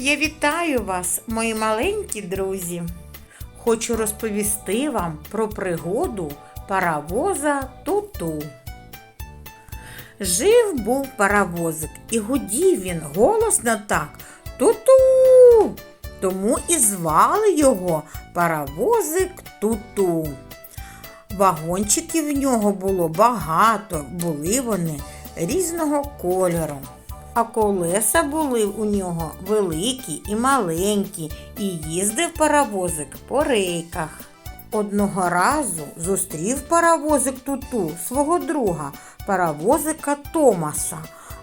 Я вітаю вас, мої маленькі друзі. Хочу розповісти вам про пригоду паровоза Туту. Жив був паровозик, і гудів він голосно так Туту. Тому і звали його паровозик Туту. Вагончиків в нього було багато, були вони різного кольору. А колеса були у нього великі і маленькі, і їздив паровозик по рейках. Одного разу зустрів паровозик Туту свого друга, паровозика Томаса.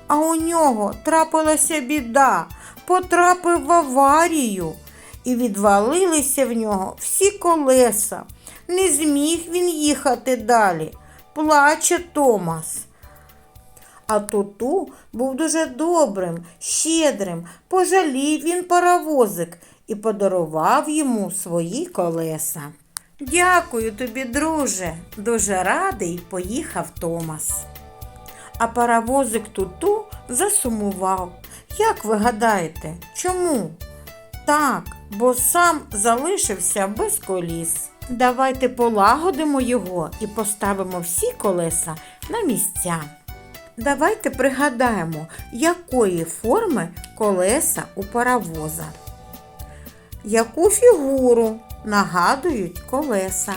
А у нього трапилася біда, потрапив в аварію і відвалилися в нього всі колеса. Не зміг він їхати далі. Плаче Томас. А Туту був дуже добрим, щедрим, пожалів він паровозик і подарував йому свої колеса. Дякую тобі, друже, дуже радий поїхав Томас. А паровозик Туту засумував. Як ви гадаєте, чому? Так, бо сам залишився без коліс. Давайте полагодимо його і поставимо всі колеса на місця. Давайте пригадаємо, якої форми колеса у паровоза. Яку фігуру нагадують колеса?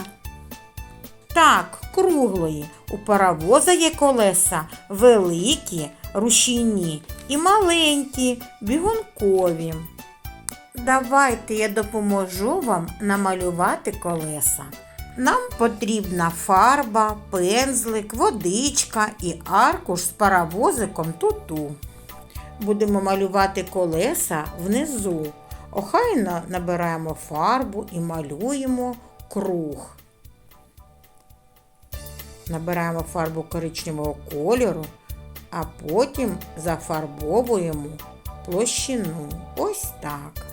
Так, круглої. У паровоза є колеса великі, рушійні і маленькі, бігункові. Давайте я допоможу вам намалювати колеса. Нам потрібна фарба, пензлик, водичка і аркуш з паровозиком туту. Будемо малювати колеса внизу. Охайно набираємо фарбу і малюємо круг. Набираємо фарбу коричневого кольору, а потім зафарбовуємо площину. Ось так.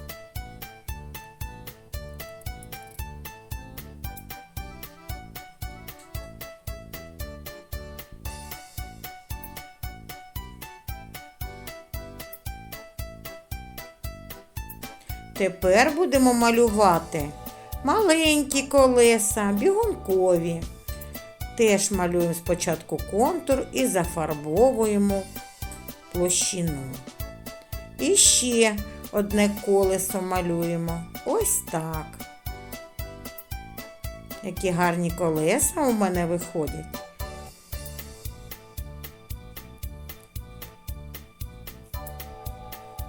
Тепер будемо малювати маленькі колеса, бігункові. Теж малюємо спочатку контур і зафарбовуємо площину. І ще одне колесо малюємо. Ось так. Які гарні колеса у мене виходять.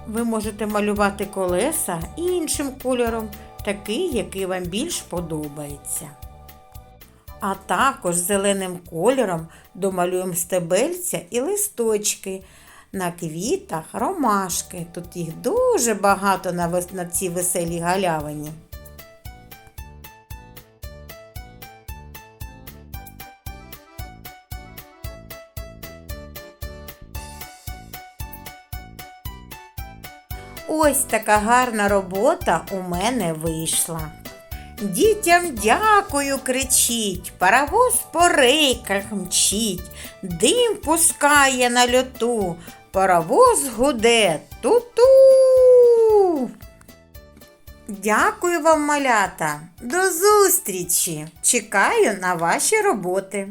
Ви можете малювати колеса іншим кольором, такий, який вам більш подобається. А також зеленим кольором домалюємо стебельця і листочки. На квітах ромашки. Тут їх дуже багато на, цій веселій галявині. Ось така гарна робота у мене вийшла. Дітям дякую, кричіть, паровоз по рейках мчить, дим пускає на льоту, паровоз гуде ту-ту. Дякую вам, малята. До зустрічі! Чекаю на ваші роботи.